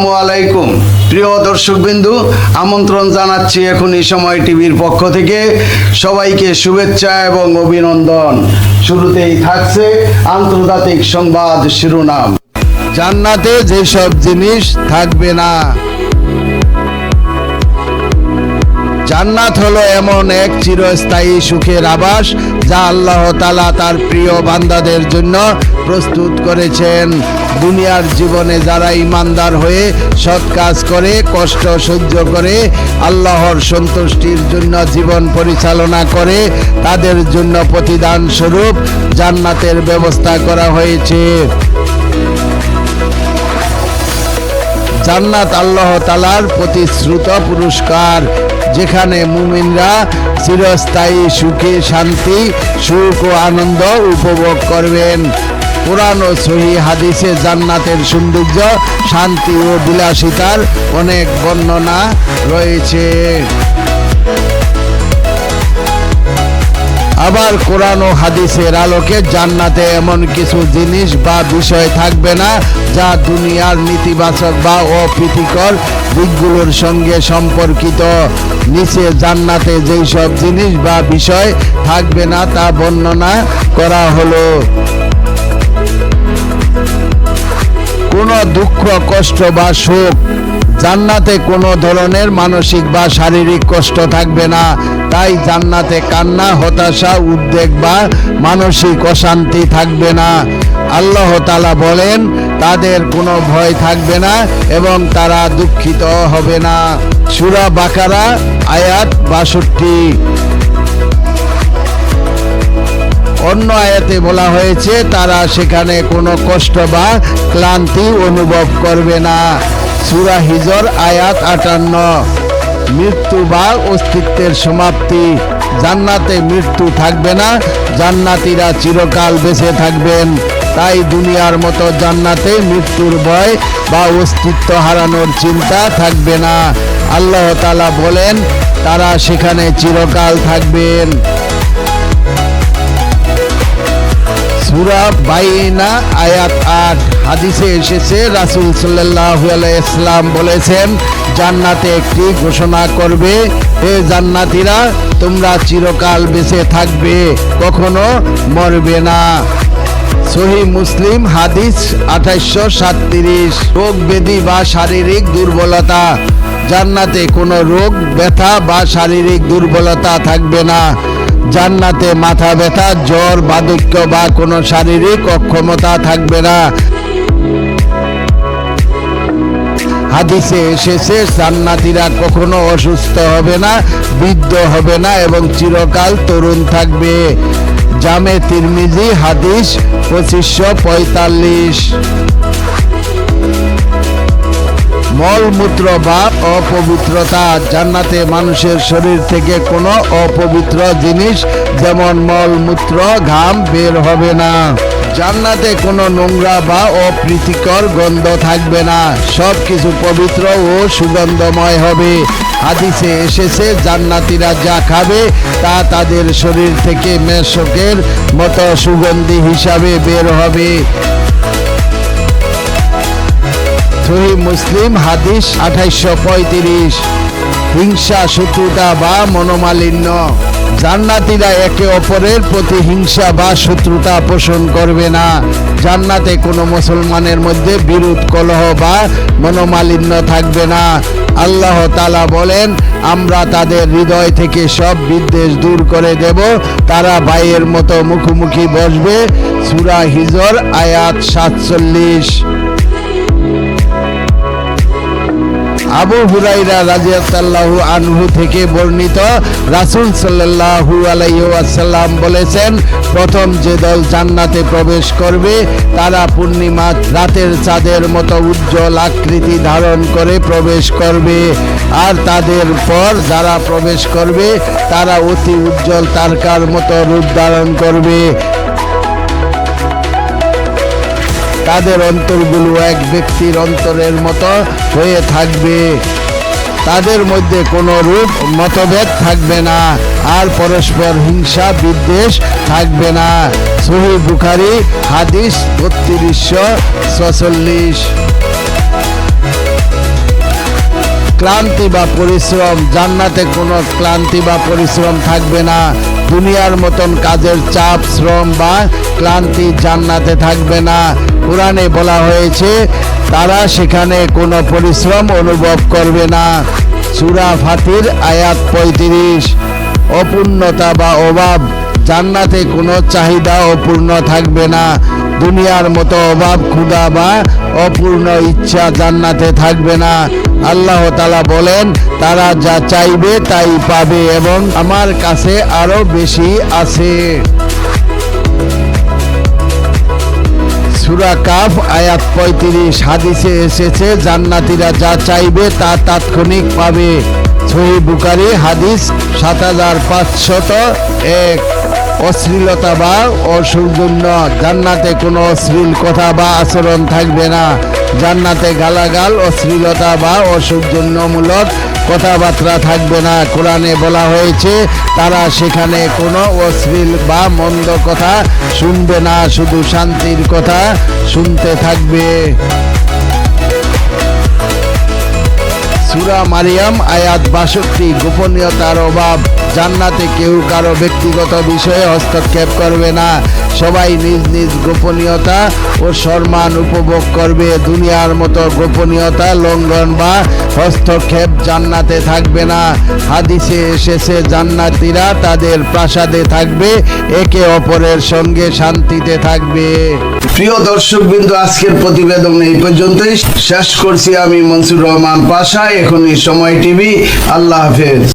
আসসালামু আলাইকুম। প্রিয় দর্শকবিন্দু, আমন্ত্রণ জানাচ্ছি এখন এই সময় টিভির পক্ষ থেকে। সবাইকে শুভেচ্ছা এবং অভিনন্দন। শুরুতেই থাকছে আন্তর্জাতিক সংবাদ শিরোনাম। জান্নাতে যেসব জিনিস থাকবে না জান্নাত হলো এমন এক চিরস্থায়ী সুখের আবাস যা আল্লাহ তালা তার প্রিয় বান্দাদের জন্য প্রস্তুত করেছেন। দুনিয়ার জীবনে যারা ইমানদার হয়ে সৎ কাজ করে, কষ্ট সহ্য করে, আল্লাহর সন্তুষ্টির জন্য জীবন পরিচালনা করে, তাদের জন্য প্রতিদান স্বরূপ জান্নাতের ব্যবস্থা করা হয়েছে। জান্নাত আল্লাহ তালার প্রতিশ্রুত পুরস্কার। যেখানে মুমিনরা চিরস্থায়ী সুখে, শান্তি, সুখ ও আনন্দ উপভোগ করবেন। কোরআন ও সহি হাদিসে জান্নাতের সৌন্দর্য, শান্তি ও বিলাসিতার অনেক বর্ণনা রয়েছে। আবার কোরআন ও হাদিসের আলোকে জান্নাতে এমন কিছু জিনিস বা বিষয় থাকবে না যা দুনিয়ার নেতিবাচক বা অপ্রীতিকর দিকগুলোর সঙ্গে সম্পর্কিত। নিচে জান্নাতে যেই সব জিনিস বা বিষয় থাকবে না তা বর্ণনা করা হলো। কোনো দুঃখ, কষ্ট বা শোক জান্নাতে কোনো ধরনের মানসিক বা শারীরিক কষ্ট থাকবে না। তাই জান্নাতে কান্না, হতাশা, উদ্বেগ বা মানসিক অশান্তি থাকবে না। আল্লাহ তালা বলেন, তাদের কোনো ভয় থাকবে না এবং তারা দুঃখিত হবে না। সুরা বাকারা, আয়াত বাষট্টি। অন্য আয়াতে বলা হয়েছে, তারা সেখানে কোনো কষ্ট বা ক্লান্তি অনুভব করবে না। সুরা হিজর, আয়াত আটান্ন। মৃত্যু বা অস্তিত্বের সমাপ্তি। জান্নাতে মৃত্যু থাকবে না, জান্নাতিরা চিরকাল বেঁচে থাকবেন। তাই দুনিয়ার মতো জান্নাতে মৃত্যুর ভয় বা অস্তিত্ব হারানোর চিন্তা থাকবে না। আল্লাহ তালা বলেন, তারা সেখানে চিরকাল থাকবেন। সুরা বাইনা আয়াত আট, হাদিসে এসেছে, রাসুল সাল্লাহ ইসলাম বলেছেন, জান্নাতে একটি ঘোষণা করবে, হে জান্নাতিরা, তোমরা চিরকাল বেঁচে থাকবে, কখনো মরবে না। সহি মুসলিম হাদিস আঠাইশশো সাতত্রিশ, রোগ ব্যাধি বা শারীরিক দুর্বলতা। জান্নাতে কোনো রোগ, ব্যথা বা শারীরিক দুর্বলতা থাকবে না। জান্নাতে মাথা ব্যথা, জ্বর, বার্ধক্য বা কোনো শারীরিক অক্ষমতা থাকবে না। হাদিসে এসেছে, জান্নাতিরা কখনো অসুস্থ হবে না, বৃদ্ধ হবে না এবং চিরকাল তরুণ থাকবে। জামে তিরমিজি হাদিস পঁচিশশো পঁয়তাল্লিশ। মলমূত্র বা অপবিত্রতা, জান্নাতে মানুষের শরীর থেকে কোনো অপবিত্র জিনিস যেমন মলমূত্র ঘাম বের হবে না। জান্নাতে কোনো নোংরা বা অপ্রীতিকর গন্ধ থাকবে না। সব কিছু পবিত্র ও সুগন্ধময় হবে। হাদিসে এসেছে, জান্নাতিরা যা খাবে তা তাদের শরীর থেকে মেশকের মতো সুগন্ধি হিসাবে বের হবে। সহি মুসলিম হাদিস আঠাইশশো পঁয়ত্রিশ। হিংসা, শত্রুতা বা মনোমালিন্য। জান্নাতিরা একে অপরের প্রতি হিংসা বা শত্রুতা পোষণ করবে না। জান্নাতে কোনো মুসলমানের মধ্যে বিরোধ কলহ বা মনোমালিন্য থাকবে না। আল্লাহ তালা বলেন, আমরা তাদের হৃদয় থেকে সব বিদ্বেষ দূর করে দেব। তারা ভাইয়ের মতো মুখোমুখি বসবে। সুরা হিজর আয়াত সাতচল্লিশ। আবু হুরাইরা রাজিয়াল্লাহু আনহু থেকে বর্ণিত রাসূল সাল্লাল্লাহু আলাইহি ওয়াসাল্লাম বলেছেন, প্রথম যে দল জান্নাতে প্রবেশ করবে, তারা পূর্ণিমা রাতের চাঁদের মতো উজ্জ্বল আকৃতি ধারণ করে প্রবেশ করবে। আর তাদের পর যারা প্রবেশ করবে, তারা অতি উজ্জ্বল তারকার মতো রূপ ধারণ করবে। তাদের অন্তরগুলো এক ব্যক্তির অন্তরের মতো হয়ে থাকবে। তাদের মধ্যে কোনো রূপ, মতভেদ থাকবে না, আর পরস্পর হিংসা, বিদ্বেষ থাকবে না। সহি বুখারি, হাদিস বত্রিশশো ছচল্লিশ। ক্লান্তি বা পরিশ্রম, জান্নাতে কোনো ক্লান্তি বা পরিশ্রম থাকবে না। দুনিয়ার মতন কাজের চাপ, শ্রম বা ক্লান্তি জান্নাতে থাকবে না। কোরআনে বলা হয়েছে, তারা সেখানে কোনো পরিশ্রম অনুভব করবে না। সুরা ফাতির, আয়াত পঁয়ত্রিশ। অপূর্ণতা বা অভাব, জান্নাতে কোনো চাহিদা অপূর্ণ থাকবে না। দুনিয়ার মতো অভাব ক্ষুধা বা অপূর্ণ ইচ্ছা জান্নাতে থাকবে না। আল্লাহ তালা বলেন, তারা যা চাইবে তাই পাবে এবং আমার কাছে আরও বেশি আছে। সুরা কাফ, আয়াত পঁয়ত্রিশ, হাদিসে এসেছে, জান্নাতিরা যা চাইবে তা তাৎক্ষণিক পাবে। সহি বুকারি হাদিস সাত হাজার পাঁচশত এক। অশ্লীলতা বা অসৌজন্য, জান্নাতে কোনো অশ্লীল কথা বা আচরণ থাকবে না। জান্নাতে গালাগাল, অশ্লীলতা বা অসৌজন্যমূলক কথাবার্তা থাকবে না। কোরআনে বলা হয়েছে, তারা সেখানে কোনো অশ্লীল বা মন্দ কথা শুনবে না, শুধু শান্তির কথা শুনতে থাকবে। সুরা মারিয়াম, আয়াত বাষট্টি, গোপনীয়তার অভাব। জান্নাতে কেউ কারও ব্যক্তিগত বিষয়ে হস্তক্ষেপ করবে না। সবাই নিজ নিজ গোপনীয়তা ও সম্মান উপভোগ করবে। দুনিয়ার মতো গোপনীয়তা লঙ্ঘন বা হস্তক্ষেপ জান্নাতে থাকবে না। হাদিসে এসেছে, জান্নাতিরা তাদের প্রাসাদে থাকবে, একে অপরের সঙ্গে শান্তিতে থাকবে। প্রিয় দর্শক বিন্দু আজকের প্রতিবেদন এই পর্যন্তই। শেষ করছি আমি মনসুর রহমান পাশা, এখনই সময় টিভি। আল্লাহ হাফেজ।